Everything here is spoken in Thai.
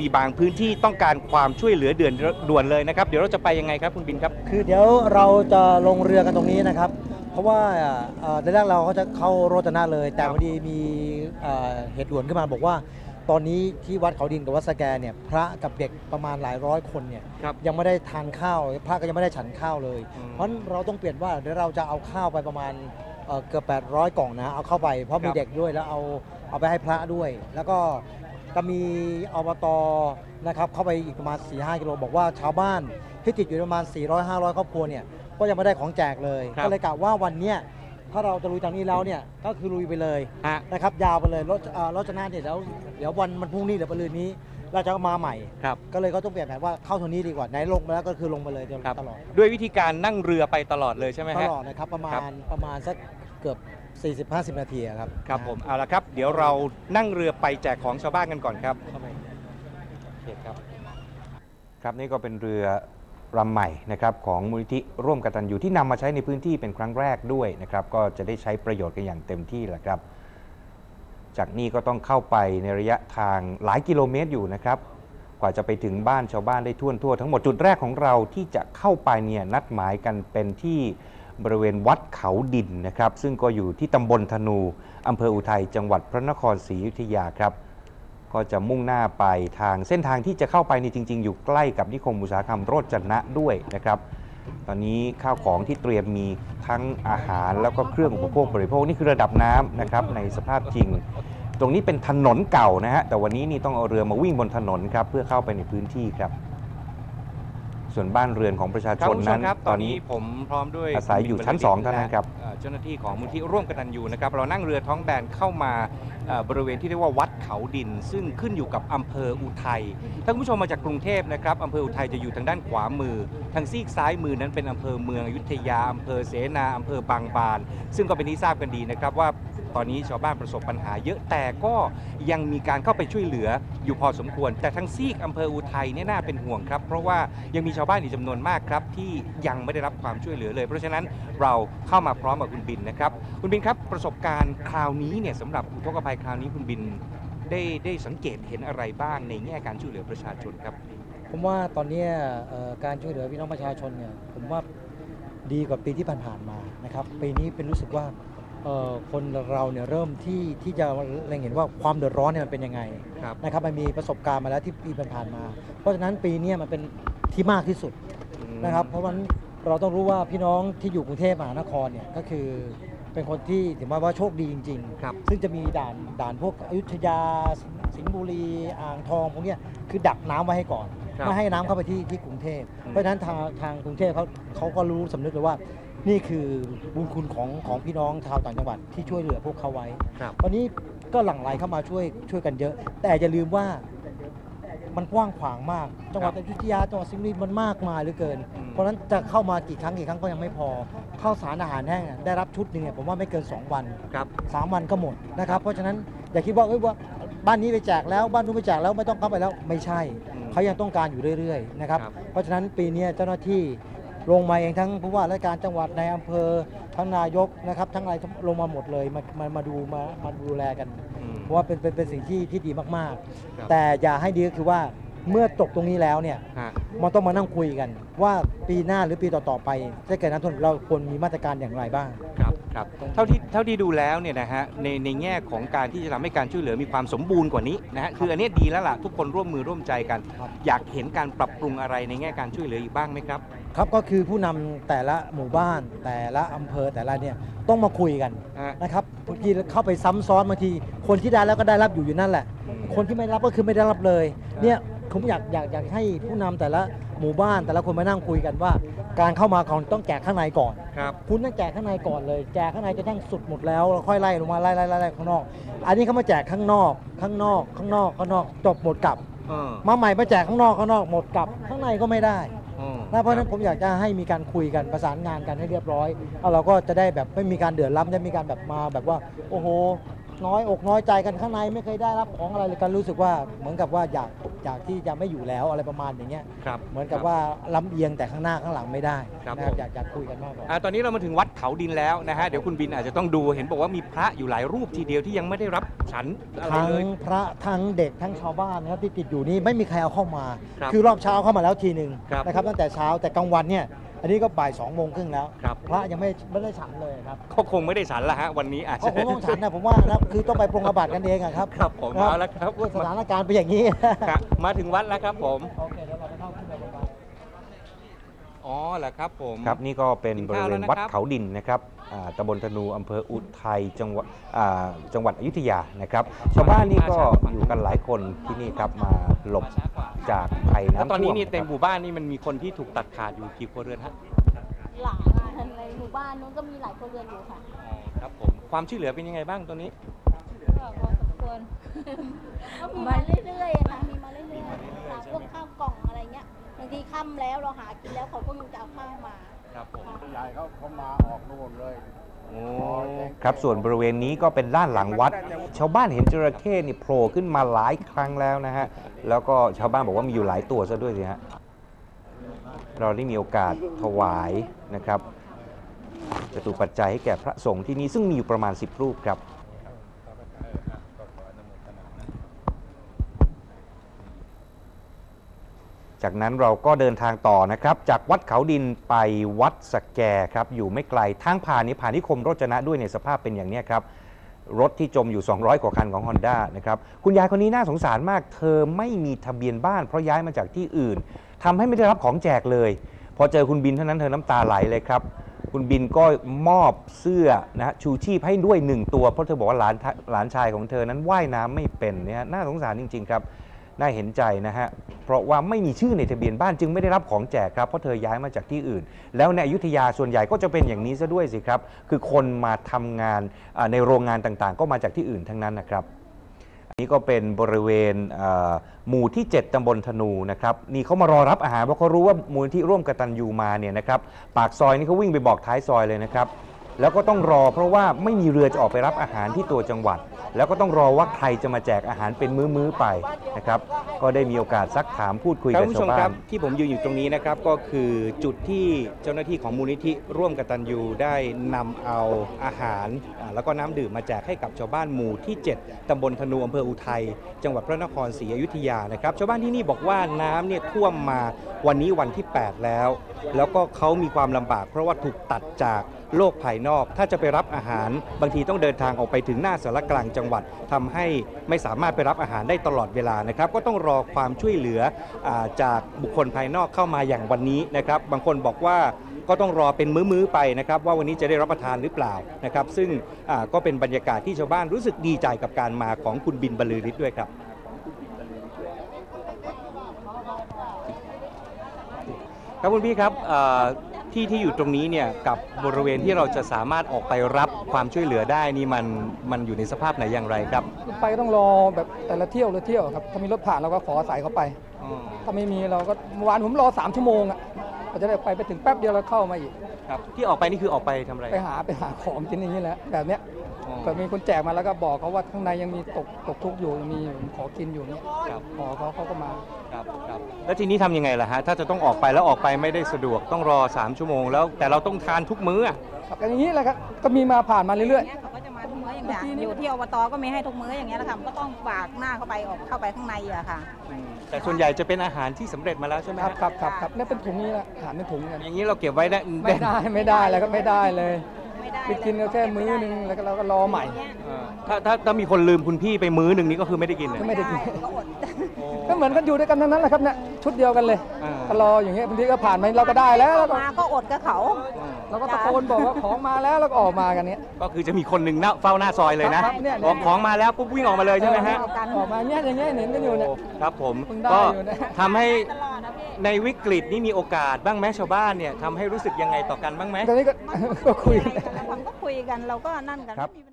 มีบางพื้นที่ต้องการความช่วยเหลือเดือนด่วนเลยนะครับ เดี๋ยวเราจะไปยังไงครับคุณบินครับ คือเดี๋ยวเราจะลงเรือกันตรงนี้นะครับ เพราะว่าเอ่อในแรกเราก็จะเข้าโรจนะเลย แต่ครับพอดีมีเอ่อเหตุด่วนขึ้นมาบอกว่า ตอนนี้ที่วัดเขาดินกับวัดสแกเนี่ยพระกับเด็กประมาณหลายร้อยคนเนี่ยครับยังไม่ได้ทานข้าว พระก็ยังไม่ได้ฉันข้าวเลยอืมเพราะฉะนั้นเราต้องเปลี่ยนว่าเดี๋ยวเราจะเอาข้าวไปประมาณเอ่อเกือบ800 กล่องนะเอาเข้าไปเพราะคมีรับเด็กด้วยแล้วเอาเอาไปให้พระด้วย แล้วก็ จะมีอบตนะครับเข้าไปอีกประมาณ 4-5 กิโลบอกว่าชาวบ้านที่ติดอยู่ประมาณ 400-500 ครอบครัวเนี่ยก็ยังไม่ได้ของแจกเลยครับ ก็เลยกะว่าวันเนี้ยถ้าเราจะลุยทางนี้แล้วเนี่ยก็คือลุยไปเลยฮะ นะครับยาวไปเลยรถเอ่อรถจะหน้าเนี่ยแล้วเดี๋ยววันมันพรุ่งนี้หรือปรืนนี้ เราจะมาใหม่ ครับ ก็เลยก็ต้องเปลี่ยนแผนว่าเข้าทางนี้ดีกว่าไหนลงมาแล้วก็คือลงไปเลยครับ ตลอดด้วยวิธีการนั่งเรือไปตลอดเลยใช่ไหมตฮะ ลอดนะครับประมาครัณบประมาณสัก เกือบ 40-50 นาทีอะครับครับผมเอาละครับ เดี๋ยวเรานั่งเรือไปแจกของชาวบ้านกันก่อนครับเข้าไปโอเคครับ ครับนี่ก็เป็นเรือลำใหม่นะครับของมูลนิธิร่วมกตัญญูที่นำมาใช้ในพื้นที่เป็นครั้งแรกด้วยนะครับก็จะได้ใช้ประโยชน์กันอย่างเต็มที่แหละครับ จากนี้ก็ต้องเข้าไปในระยะทางหลายกิโลเมตรอยู่นะครับ กว่าจะไปถึงบ้านชาวบ้านได้ทั่วทั่วทั้งหมดจุดแรกของเราที่จะเข้าไปเนี่ยนัดหมายกันเป็นที่ บริเวณวัดเขาดินนะครับ ซึ่งก็อยู่ที่ตำบลธนูอำเภออุทัยจังหวัดพระนครศรีอยุธยาครับ ก็จะมุ่งหน้าไปทางเส้นทางที่จะเข้าไปนี่จริง ๆ อยู่ใกล้กับนิคมอุตสาหกรรมโรจนะด้วยนะครับ ตอนนี้ข้าวของที่เตรียมมีทั้งอาหารแล้วก็เครื่องอุปโภคบริโภคนี่คือระดับน้ำนะครับในสภาพจริง ตรงนี้เป็นถนนเก่านะฮะแต่วันนี้นี่ต้องเอาเรือมาวิ่งบนถนนครับเพื่อเข้าไปในพื้นที่ครับ ส่วนบ้านเรือนของประชาชนนั้นครับตอนนี้ผมพร้อมด้วยอาศัยอยู่ชั้นสองเท่านั้นครับเอ่อเจ้าหน้าที่ของมูลที่ร่วมกตัญญูนะครับเรานั่งเรือท้องแบนเข้ามาเอ่อบริเวณที่เรียกว่าวัดเขาดิน ซึ่งขึ้นอยู่กับอำเภออุทัยท่านผู้ชมมาจากกรุงเทพนะครับอำเภออุทัยจะอยู่ทางด้านขวามือ ทางซีกซ้ายมือนั้นเป็นอำเภอเมืองอยุธยาอำเภอเสนาอำเภอบางบาน ซึ่งก็เป็นที่ทราบกันดีนะครับว่า ตอนนี้ชาวบ้านประสบปัญหาเยอะแต่ก็ยังมีการเข้าไปช่วยเหลืออยู่พอสมควร แต่ทางซีกอำเภออุทัยเนี่ยน่าเป็นห่วงครับ เพราะว่ายังมีชาวบ้านอีกจำนวนมากครับ ที่ยังไม่ได้รับความช่วยเหลือเลย เพราะฉะนั้นเราเข้ามาพร้อมกับคุณบินนะครับ คุณบินครับประสบการณ์คราวนี้เนี่ยสำหรับอุทกภัยคราวนี้คุณบินได้ได้สังเกตเห็นอะไรบ้างในแง่การช่วยเหลือประชาชนครับ ผมว่าตอนนี้การช่วยเหลือพี่น้องประชาชนเนี่ยผมว่าดีกว่าปีที่ผ่านๆมานะครับปีนี้เป็นรู้สึกว่า คนเราเนี่ยเริ่มที่ที่จะเล็งเห็นว่าความเดือดร้อนเนี่ยมันเป็นยังไงครับนะครับมันมีประสบการณ์มาแล้วที่ปีผ่านๆมา เพราะฉะนั้นปีเนี้ยมันเป็นที่มากที่สุดนะครับ เพราะวันเราต้องรู้ว่าพี่น้องที่อยู่กรุงเทพมหานครเนี่ยก็คือเป็นคนที่ถือว่าว่าโชคดีจริงครับๆซึ่งจะมีด่านด่านพวกอยุธยาสิงสิงห์บุรีอ่างทองพวกเนี้ยคือดักน้ำไว้ให้ก่อนครับไม่ให้น้ำเข้าไปที่ที่กรุงเทพอืมเพราะฉะนั้นทางทางกรุงเทพเขาเขาก็รู้สำนึกเลยว่า นี่คือบุญคุณของของพี่น้องชาวต่างจังหวัดที่ช่วยเหลือพวกเขาไว้ครับตอนนี้ก็หลั่งไหลเข้ามาช่วยช่วยกันเยอะ แต่อย่าลืมว่ามันกว้างขวางมาก จังหวัดครัอบยุธยาจังหวัดสิงห์บุรีมันมากมายเหลือเกินอืมเพราะฉะนั้นจะเข้ามากี่ครั้งกี่ครั้งก็ยังไม่พอข้าวสารอาหารแห้งอะได้รับชุดหนึ่งเนี่ยผมว่าไม่เกิน 2 วันครับ3วันก็หมดนะครับ เพราะฉะนั้นอย่าคิดว่าเอ้ยว่าบ้านนี้ไปแจกแล้วบ้านนู้นไปแจกแล้วไม่ต้องเข้าไปแล้วไม่ใช่อืมเขายังต้องการอยู่เรื่อยๆนะครับครับเพราะฉะนั้นปีนี้เจ้าหน้าที่ ลงมาเองทั้งผู้ว่าราชการจังหวัดในอำเภอทั้งนายกนะครับ ทั้งอะไรลงมาหมดเลยมามามาดูมามาดูแลกันอืมเพราะว่าเป็นเป็นเป็นสิ่งที่ที่ดีมากครับ ๆ แต่อย่าให้ดีก็คือว่าเมื่อจบตรงนี้แล้วเนี่ย ฮะ มันต้องมานั่งคุยกัน ว่าปีหน้าหรือปีต่อ ๆ ไปถ้าเกิดน้ำท่วมเราควรมีมาตรการอย่างไรบ้าง ครับครับเท่าที่เท่าที่ดูแล้วเนี่ยนะฮะในในแง่ของการที่จะทำให้การช่วยเหลือมีความสมบูรณ์กว่านี้นะฮะคืออันเนี้ยดีแล้วล่ะทุกคนร่วมมือร่วมใจกัน ครับ อยากเห็นการปรับปรุงอะไรในแง่การช่วยเหลืออีกบ้างไหมครับ ครับก็คือผู้นำแต่ละหมู่บ้าน แต่ละอำเภอแต่ละเนี่ยต้องมาคุยกันฮะ นะครับบางทีเข้าไปซ้ำซ้อนบางที คนที่ได้แล้วก็ได้รับอยู่อยู่นั่นแหละอืมคนที่ไม่รับก็คือไม่ได้รับเลยเนี่ยผมอยากอยากอยากให้ผู้นำแต่ละหมู่บ้าน แต่ละคนมานั่งคุยกันว่า การเข้ามาของต้องแจกข้างในก่อน ครับ คุณต้องแจกข้างในก่อนเลย แจกข้างในจะทั้งสุดหมดแล้วแล้วค่อยไล่ลงมาไล่ไล่ไล่ไล่ข้างนอก อันนี้เขามาแจกข้างนอก ข้างนอก ข้างนอกข้างนอกจบหมดกลับ เออ มาใหม่มาแจกข้างนอกข้างนอกหมดกลับ ข้างในก็ไม่ได้เออ นะเพราะฉะนั้นผมอยากจะให้มีการคุยกันประสานงานกันให้เรียบร้อยแล้วเราก็จะได้แบบไม่มีการเดือดร้อนจะมีการแบบมาแบบว่าโอ้โห น้อยอกน้อยใจกันข้างในไม่เคยได้รับของอะไรเลยกันรู้สึกว่าเหมือนกับว่าอยากอยากที่จะไม่อยู่แล้วอะไรประมาณอย่างเงี้ยครับเหมือนกับว่าลำเอียงแต่ข้างหน้าข้างหลังไม่ได้ครับนะครับผม อยากอยากคุยกันมากกว่า อ่าตอนนี้เรามาถึงวัดเขาดินแล้วนะฮะเดี๋ยวคุณบินอาจจะต้องดูเห็นบอกว่ามีพระอยู่หลายรูปทีเดียวที่ยังไม่ได้รับฉันอะไรทั้งเลย พระทั้งเด็กทั้งชาวบ้านนะครับที่ติดอยู่นี่ไม่มีใครเอาเข้ามาครับอรอบเช้าเข้ามาแล้วทีหนึ่งครับนะครับตั้งแต่เช้าแต่กลางวันเนี่ย อันนี้ก็บ่ายสองโมงครึ่งแล้วครับ พระยังไม่ไม่ได้ฉันเลยครับก็คงไม่ได้ฉันละฮะวันนี้อาจเพราะจะผมต้องฉันนะผมว่านะคือต้องไปปรงอาบัติกันเองอะครับครับผมนะเอาละครับด้วยสถานการณ์เป็นอย่างนี้ ครับมาถึงวัดแล้วครับผม โอเคเดี๋ยวเราไปเข้าขึ้นไปบนวัด อ๋อเหรอครับผมครับนี่ก็เป็นกินบริข้าวเวแล้วณนะครับวัดเขาดินนะครับอ่าตำบลธนูอำเภออุทัยจังหวัดอ่าจังหวัดอยุธยานะครับชาวบ้านนี่ก็อยู่กันหลายคนที่นี่ครับมาหลบจากภัยแล้วน้ำท่วมตอนนี้นี่ในะครับหมู่บ้านนี่มันมีคนที่ถูกตัดขาดอยู่กี่ครัวเรือนฮะหลายในหมู่บ้านนู้นก็มีหลายคนเรือนอยู่ค่ะอ๋อครับผมความช่วยเหลือเป็นยังไงบ้างตอนนี้ก็พอสมควรก็มีมาเรื่อยๆอะค่ะมีมาเรื่อยๆหาพวกข้าวกล่องอะไรเงี้ยบางทีค่ำแล้วเราหากินแล้วเขาก็ยังจะเอาข้าวมา ครับผมใหญ่เขาเขามาออกนู่นเลยโอ้ครับส่วนบริเวณนี้ก็เป็นด้านหลังวัด ชาวบ้านเห็นจระเข้นี่โผล่ขึ้นมาหลายครั้งแล้วนะฮะ แล้วก็ชาวบ้านบอกว่ามีอยู่หลายตัวซะด้วยสิฮะ เราได้มีโอกาสถวายนะครับจตุปัจจัยให้แก่พระสงฆ์ที่นี่ซึ่งมีอยู่ประมาณ 10 รูปครับ จากนั้นเราก็เดินทางต่อนะครับ จากวัดเขาดินไปวัดสแกครับ อยู่ไม่ไกลทางผ่านนี้ผ่านนิคมโรจนะด้วยในสภาพเป็นอย่างนี้ครับ รถที่จมอยู่ 200 กว่าคันของ Honda นะครับ คุณยายคนนี้น่าสงสารมาก เธอไม่มีทะเบียนบ้านเพราะย้ายมาจากที่อื่นทำให้ไม่ได้รับของแจกเลย พอเจอคุณบินเท่านั้นเธอน้ำตาไหลเลยครับ คุณบินก็มอบเสื้อนะชูชีพให้ด้วยหนึ่งตัวเพราะเธอบอกว่าหลานหลานชายของเธอนั้นว่ายน้ำไม่เป็นเนี่ยน่าสงสารจริง ๆ ครับ น่าเห็นใจนะฮะ เพราะว่าไม่มีชื่อในทะเบียนบ้านจึงไม่ได้รับของแจกครับ เพราะเธอย้ายมาจากที่อื่น แล้วในอยุธยาส่วนใหญ่ก็จะเป็นอย่างนี้ซะด้วยสิครับ คือคนมาทำงานในโรงงานต่างๆ ก็มาจากที่อื่นทั้งนั้นนะครับอันนี้ก็เป็นบริเวณหมู่ที่ 7ตำบลธนูนะครับนี่เขามารอรับอาหารเพราะเขารู้ว่ามูลที่ร่วมกตันยูมาเนี่ยนะครับปากซอยนี่เขาวิ่งไปบอกท้ายซอยเลยนะครับแล้วก็ต้องรอเพราะว่าไม่มีเรือจะออกไปรับอาหารที่ตัวจังหวัด แล้วก็ต้องรอว่าใครจะมาแจกอาหารเป็นมื้อๆไปนะครับก็ได้มีโอกาสซักถามพูดคุยครับกับคุณผู้ชชาวมบ้าครันบที่ผมยืนอยู่ตรงนี้นะครับก็คือจุดที่เจ้าหน้าที่ของมูลนิธิร่วมกตัญญูได้นำเอาอาหารอ่าแล้วก็น้ำดื่มมาแจกให้กับชาวบ้านหมู่ที่ 7ตำบลธนูอำเภออุทัยจังหวัดพระนครศรีอยุธยานะครับชาวบ้านที่นี่บอกว่าน้ำเนี่ยท่วมมาวันนี้วันที่ 8 แล้ว แล้วก็เขามีความลำบาก เพราะว่าถูกตัดจากโลกภายนอก ถ้าจะไปรับอาหารบางทีต้องเดินทางออกไปถึงหน้าสารกลางจังหวัดทำให้ไม่สามารถไปรับอาหารได้ตลอดเวลานะครับ ก็ต้องรอความช่วยเหลืออจากบุคคลภายนอกเข้ามาอย่างวันนี้นะครับ บางคนบอกว่าก็ต้องรอเป็นมื้อๆไปนะครับ ว่าวันนี้จะได้รับประทานหรือเปล่านะครับ ซึ่งก็เป็นบรรยากาศที่ชาวบ้านรู้สึกดีใจกับการมาของคุณบินบรรลือฤทธิ์ด้วยครับครับคุณพี่ครับ ที่ที่อยู่ตรงนี้เนี่ยกับบริเวณที่เราจะสามารถออกไปรับความช่วยเหลือได้นี่มันมันอยู่ในสภาพไหนอย่างไรครับไปก็ต้องรอแบบแต่ละเที่ยวละเที่ยวครับถ้ามีรถผ่านเราก็ขอสายเขาไป ถ้าไม่มีเราก็เมื่อวานผมรอ3ชั่วโมงอะก็จะได้ไปไปถึงแป๊บเดียวแล้วเข้ามาอีกครับที่ออกไปนี่คือออกไปทำอะไรไปหาไปหาของกินอย่างนี้แหละแบบเนี้ยอ๋อเกิดมีคนแจกมาแล้วก็บอกเขาว่าข้างในยังมีตกตกทุกข์อยู่ยังมีขอกินอยู่เนี่ยครับขอเขาเขาก็มาครับครับแล้วทีนี้ทำยังไงล่ะฮะถ้าจะต้องออกไปแล้วออกไปไม่ได้สะดวกต้องรอ 3 ชั่วโมงแล้วแต่เราต้องทานทุกมื้ออะครับก็อย่างนี้แหละครับก็มีมาผ่านมาเรื่อยเขาก็จะมาทุกมื้ออย่างเงี้ยเมื่อกี้นี่อยู่ที่อบตก็มีให้ทุกมื้ออย่างเงี้ยแหละค่ะมันก็ต้องฝากหน้าเข้าไปออกเข้าไปข้างในอะค่ะ แต่ส่วนใหญ่จะเป็นอาหารที่สำเร็จมาแล้วใช่ไหมๆคฮะรับครับครับครับเนี่ยเป็นถุงนี้แหละอาหารเป็นถุงกันอย่างนี้เราเก็บไว้ได้ไม่ได้ไม่ได้แล้วก็ไม่ได้เลย ไม่ได้ไปกินก็แค่มื้อนึงแล้วก็เราก็รอใหม่เออถ้าถ้าถ้ามีคนลืมคุณพี่ไปมื้อหนึ่งนี่ก็คือไม่ได้กินเลยก็ไม่ได้กิน ก็อดโอ้ก็เหมือนกันอยู่ด้วยกันทั้งนั้นแหละครับเนี่ยชุดเดียวกันเลยอ่า ก็รออย่างเงี้ยบางทีก็ผ่านมาเราก็ได้แล้วแล้วก็มาก็อดกับเขาเราก็ตะโกนบอกว่าของมาแล้วแล้วก็ออกมากันเนี้ย ก็คือจะมีคนหนึ่งหน้าเฝ้าหน้าซอยเลยนะครับเนี่ย บอกของมาแล้วปุ๊บวิ่งออกมาเลยใช่ไหมฮะ ออออกมาเนี้ยอย่างเงี้ยเห็นกันอยู่เนี่ย ครับผมเพิ่งได้ก็อยู่นะ ทำให้ตลอดนะพี่ ในวิกฤตนี่มีโอกาสบ้างไหมชาวบ้านเนี่ยทำให้รู้สึกยังไงต่อกันบ้างไหม ตอนนี้ก็ก็คุยเราก็คุยกันเราก็นั่นกันครับ ไม่มีปัญหา